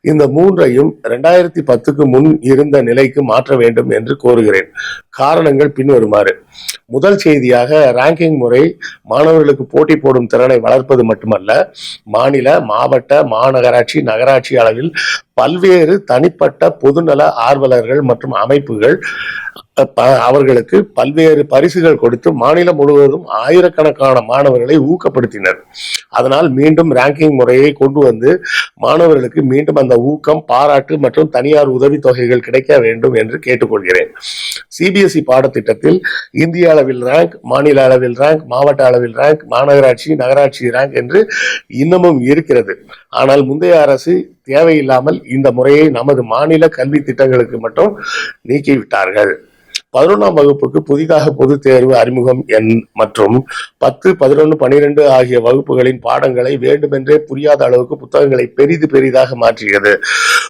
இந்த மூன்றையும் இரண்டாயிரத்தி பத்துக்கு முன் இருந்த நிலைக்கு மாற்ற வேண்டும் என்று கோருகிறேன். காரணங்கள் பின்வருமாறு. முதல் செய்தியாக ரேங்கிங் முறை மாணவர்களுக்கு போட்டி போடும் திறனை வளர்ப்பது மட்டுமல்ல மாநில மாவட்ட மாநகராட்சி நகராட்சி அளவில் பல்வேறு தனிப்பட்ட பொதுநல ஆர்வலர்கள் மற்றும் அமைப்புகள் அவர்களுக்கு பல்வேறு பரிசுகள் கொடுத்து மாநிலம் முழுவதும் ஆயிரக்கணக்கான மாணவர்களை ஊக்கப்படுத்தினர். அதனால் மீண்டும் ரேங்கிங் முறையை கொண்டு வந்து மாணவர்களுக்கு மீண்டும் அந்த ஊக்கம் பாராட்டு மற்றும் தனியார் உதவித்தொகைகள் கிடைக்க வேண்டும் என்று கேட்டுக்கொள்கிறேன். சிபிஎஸ்இ பாடத்திட்டத்தில் இந்திய அளவில் ரேங்க் மாநில அளவில் ரேங்க் மாவட்ட அளவில் ரேங்க் மாநகராட்சி நகராட்சி ரேங்க் என்று இன்னமும் இருக்கிறது. ஆனால் முந்தைய அரசு தேவையில்லாமல் இந்த முறையை நமது மாநில கல்வி திட்டங்களுக்கு மட்டும் நீக்கிவிட்டார்கள். பதினொன்றாம் வகுப்புக்கு புதிதாக பொது தேர்வு அறிமுகம் எண் மற்றும் பத்து பதினொன்று பனிரெண்டு ஆகிய வகுப்புகளின் பாடங்களை வேண்டுமென்றே புரியாத அளவுக்கு புத்தகங்களை பெரிது பெரிதாக மாற்றியது.